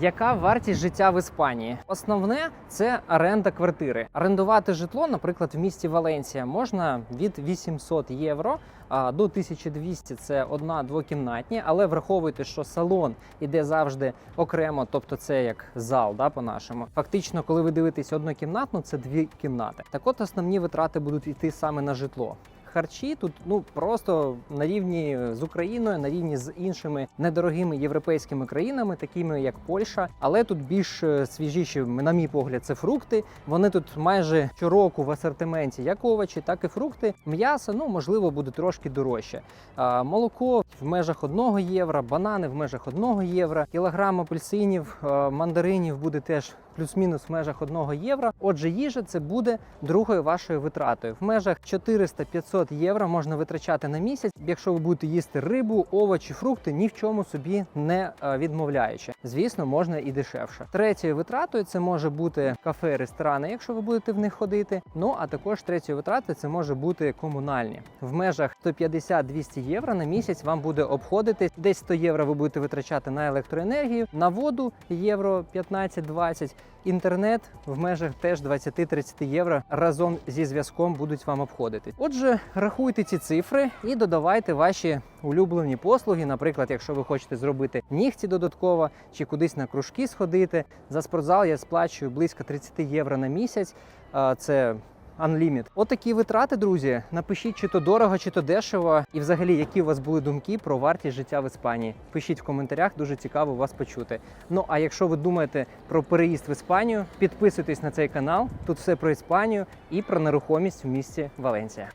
Яка вартість життя в Іспанії? Основне це оренда квартири. Орендувати житло, наприклад, в місті Валенсія можна від 800 євро до 1200 це одна двокімнатні, але враховуйте, що салон іде завжди окремо, тобто це як зал, да, по-нашому. Фактично, коли ви дивитесь однокімнатну, це дві кімнати. Так от основні витрати будуть йти саме на житло. Харчі тут ну просто на рівні з Україною, на рівні з іншими недорогими європейськими країнами, такими як Польща. Але тут більш е, свіжіші, на мій погляд, це фрукти. Вони тут майже щороку в асортименті як овочі, так і фрукти. М'ясо, ну можливо, буде трошки дорожче. А, молоко в межах 1 євро, банани в межах 1 євро, кілограм апельсинів, мандаринів буде теж плюс-мінус в межах 1 євро. Отже, їжа це буде другою вашою витратою. В межах 400-500 євро можна витрачати на місяць, якщо ви будете їсти рибу, овочі, фрукти, ні в чому собі не е, відмовляючи. Звісно, можна і дешевше. Третьою витратою це може бути кафе, ресторани, якщо ви будете в них ходити. Ну а також третьою витратою це може бути комунальні. В межах 150-200 євро на місяць вам буде обходитись. Десь 100 євро ви будете витрачати на електроенергію, на воду євро 15-20, Інтернет в межах теж 20-30 євро разом зі зв'язком будуть вам обходити. Отже, рахуйте ці цифри і додавайте ваші улюблені послуги. Наприклад, якщо ви хочете зробити нігті додатково чи кудись на кружки сходити. За спортзал я сплачую близько 30 євро на місяць. Це Unlimit. Отакі витрати, друзі. Напишіть, чи то дорого, чи то дешево, і взагалі, які у вас були думки про вартість життя в Іспанії. Пишіть в коментарях, дуже цікаво вас почути. Ну а якщо ви думаєте про переїзд в Іспанію, підписуйтесь на цей канал. Тут все про Іспанію і про нерухомість в місті Валенсія.